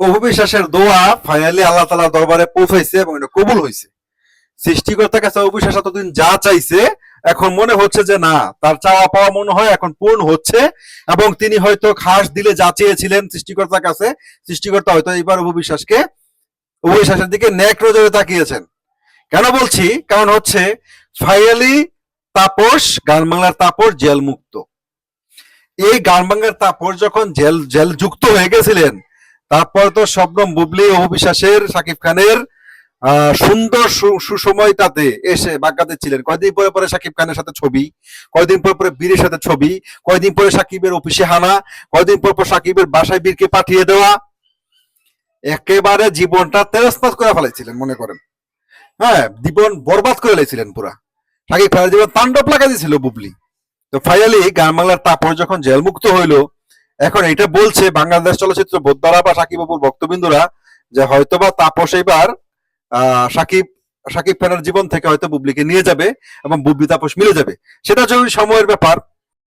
অভিশ্বাসের দোয়া ফাইনালি আল্লাহ তালা দরবারে পৌঁছাইছে এবং এটা কবুল হয়েছে সৃষ্টিকর্তার কাছে অভিশ্বাস এতদিন যা চাইছে, এখন মনে হচ্ছে যে না, তার চাওয়া পাওয়া মনে হয় এখন পূর্ণ হচ্ছে এবং তিনি হয়তো খাস দিলে যা চেয়েছিলেন সৃষ্টিকর্তার কাছে, সৃষ্টিকর্তা হয়তো এবার অভিশ্বাসকে অভিশ্বাসের দিকে নেক নজরে তাকিয়েছেন। কেন বলছি? কারণ হচ্ছে ফাইনালি তাপস গান বাংলার তাপস জেল মুক্ত এই গান বাংলার তাপস যখন জেল জেল যুক্ত হয়ে গেছিলেন তারপর তো শবনম বুবলি ও বিশ্বাসের সাকিব খানের সুন্দর সুসময়টাতে এসে বাগাতে ছিলেন। কয়দিন পরে পরে সাকিব খানের সাথে ছবি, কয়দিন পরে পরে বীরের সাথে ছবি, কয়দিন পরে সাকিবের অফিসে হানা, কয়দিন পর পর সাকিবের বাসায় বীরকে পাঠিয়ে দেওয়া। একেবারে জীবনটা তেরস্পাত করে ফেলাইছিলেন মনে করেন। হ্যাঁ জীবন বরবাদ করে লাইছিলেন পুরা। সাকিব খানের জীবন তাণ্ডব লাগা দিয়েছিল বুবলি। তো ফাইনালি গান বাংলার তাপর যখন জেলমুক্ত হইল এখন এটা বলছে বাংলাদেশ চলচ্চিত্র বোদ্দারা বা সাকিব বাবুর ভক্তবিন্দুরা যে হয়তোবা তাপস এবার সাকিব সাকিব খানের জীবন থেকে হয়তো বুবলিকে নিয়ে যাবে এবং বুবলি তাপস মিলে যাবে। সেটা জরুরি সময়ের ব্যাপার।